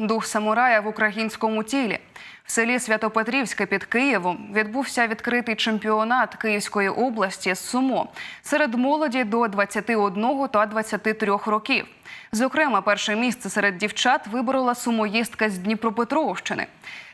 Дух самурая в українському тілі. В селі Святопетрівське під Києвом відбувся відкритий чемпіонат Київської області з сумо серед молоді до 21 та 23 років. Зокрема, перше місце серед дівчат виборола сумоїстка з Дніпропетровщини.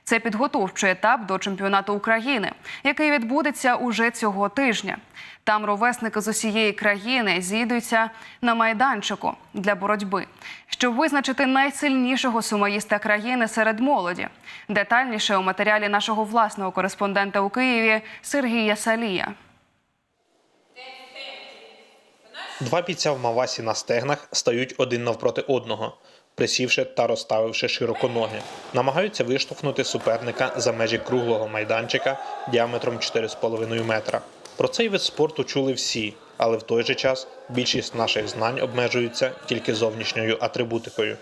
Це підготовчий етап до чемпіонату України, який відбудеться уже цього тижня. Там ровесники з усієї країни зійдуться на майданчику для боротьби, щоб визначити найсильнішого сумоїста країни серед молоді. Детальніше у матеріалі нашого власного кореспондента у Києві Сергія Салія. Два бійця в Мавасі на стегнах стають один навпроти одного, присівши та розставивши широко ноги. Намагаються виштовхнути суперника за межі круглого майданчика діаметром 4,5 метра. Про цей вид спорту чули всі, але в той же час більшість наших знань обмежуються тільки зовнішньою атрибутикою.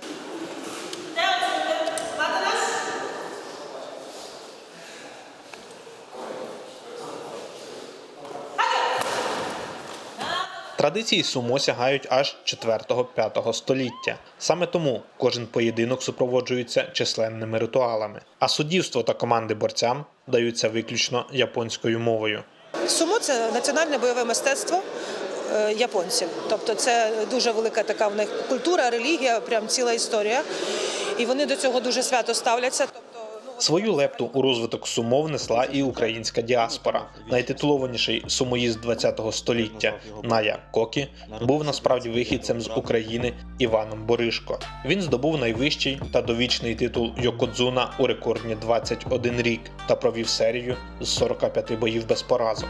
Традиції сумо сягають аж 4-5 століття. Саме тому кожен поєдинок супроводжується численними ритуалами, а суддівство та команди борцям даються виключно японською мовою. Сумо це національне бойове мистецтво е, японців. Тобто це дуже велика така в них культура, релігія, прям ціла історія. І вони до цього дуже свято ставляться. Свою лепту у розвиток сумо внесла і українська діаспора. Найтитулованіший сумоїзд ХХ століття Ная Кокі був насправді вихідцем з України Іваном Боришко. Він здобув найвищий та довічний титул Йокодзуна у рекордні 21 рік та провів серію з 45 боїв без поразок.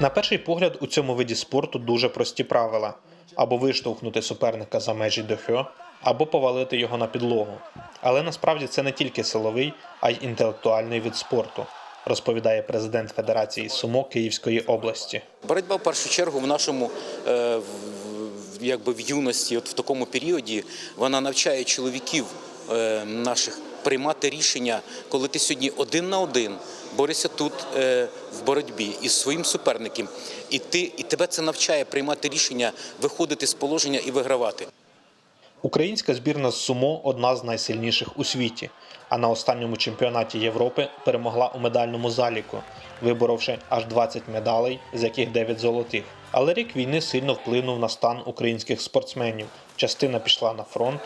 На перший погляд у цьому виді спорту дуже прості правила: або виштовхнути суперника за межі дохьо, або повалити його на підлогу. Але насправді це не тільки силовий, а й інтелектуальний вид спорту, розповідає президент Федерації сумо Київської області. Боротьба в першу чергу в нашому е, якби в юності, от в такому періоді, вона навчає чоловіків е, наших приймати рішення, коли ти сьогодні один на один борешся тут е, в боротьбі із своїм суперником, і ти і тебе це навчає приймати рішення, виходити з положення і вигравати. Українська збірна з сумо одна з найсильніших у світі. А на останньому чемпіонаті Європи перемогла у медальному заліку, виборовши аж 20 медалей, з яких 9 золотих. Але рік війни сильно вплинув на стан українських спортсменів. Частина пішла на фронт,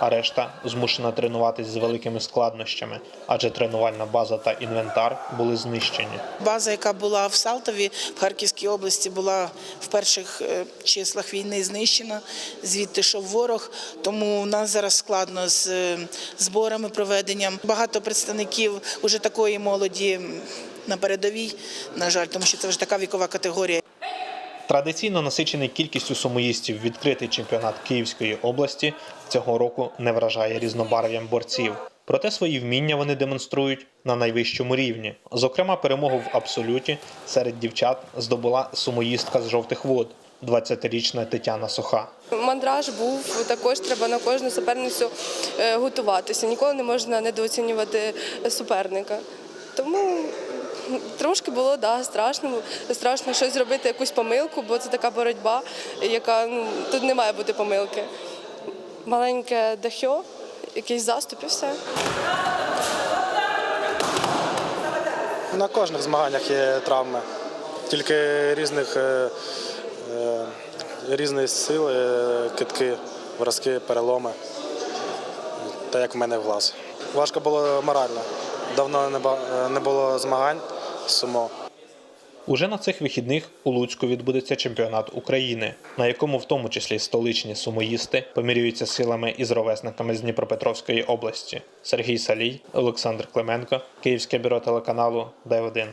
а решта змушена тренуватись з великими складнощами, адже тренувальна база та інвентар були знищені. База, яка була в Салтові в Харківській області, була в перших е, числах війни знищена. Звідти йшов ворог. Тому у нас зараз складно з е, зборами, проведенням. Багато представників уже такої молоді на передовій, на жаль, тому що це вже така вікова категорія. Традиційно насичений кількістю сумоїстів відкритий чемпіонат Київської області цього року не вражає різнобарв'ям борців. Проте свої вміння вони демонструють на найвищому рівні. Зокрема, перемогу в абсолюті серед дівчат здобула сумоїстка з жовтих вод, 20-річна Тетяна Суха. Мандраж був також треба на кожну суперницю е, готуватися. Ніколи не можна недооцінювати суперника. Тому трошки було да, страшно. Страшно щось зробити, якусь помилку, бо це така боротьба, яка ну, тут не має бути помилки. Маленьке дахьо, якийсь заступ і все. На кожних змаганнях є травми, тільки різних е, е, різної сили, китки, вразки, переломи. Та як в мене в глаз. Важко було морально. Давно не було змагань сумо. Уже на цих вихідних у Луцьку відбудеться чемпіонат України, на якому в тому числі столичні сумоїсти помірюються силами із ровесниками з Дніпропетровської області. Сергій Салій, Олександр Клименко, Київське бюро телеканалу Д1.